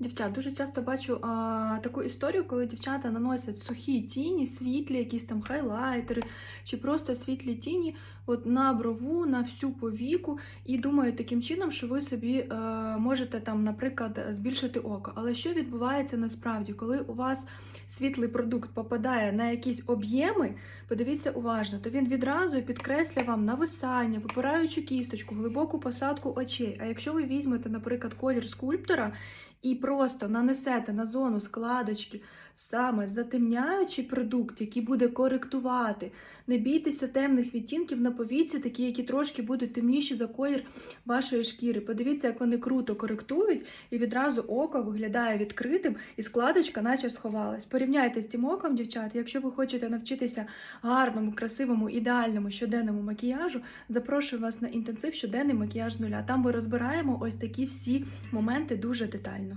Дівчат, дуже часто бачу а, таку історію, коли дівчата наносять сухі тіні, світлі, якісь там хайлайтери, чи просто світлі тіні от на брову, на всю повіку, і думають таким чином, що ви собі е, можете там, наприклад, збільшити око. Але що відбувається насправді, коли у вас світлий продукт попадає на якісь об'єми, подивіться уважно, то він відразу підкреслює вам нависання, випираючу кісточку, глибоку посадку очей. А якщо ви візьмете, наприклад, колір скульптора і просто нанесете на зону складочки саме затемняючий продукт, який буде коректувати, не бійтеся темних відтінків на повіці, такі, які трошки будуть темніші за колір вашої шкіри. Подивіться, як вони круто коректують, і відразу око виглядає відкритим, і складочка наче сховалась. Порівняйте з цим оком, дівчат. Якщо ви хочете навчитися гарному, красивому, ідеальному щоденному макіяжу, запрошую вас на інтенсив щоденний макіяж нуля. Там ми розбираємо ось такі всі моменти дуже детально.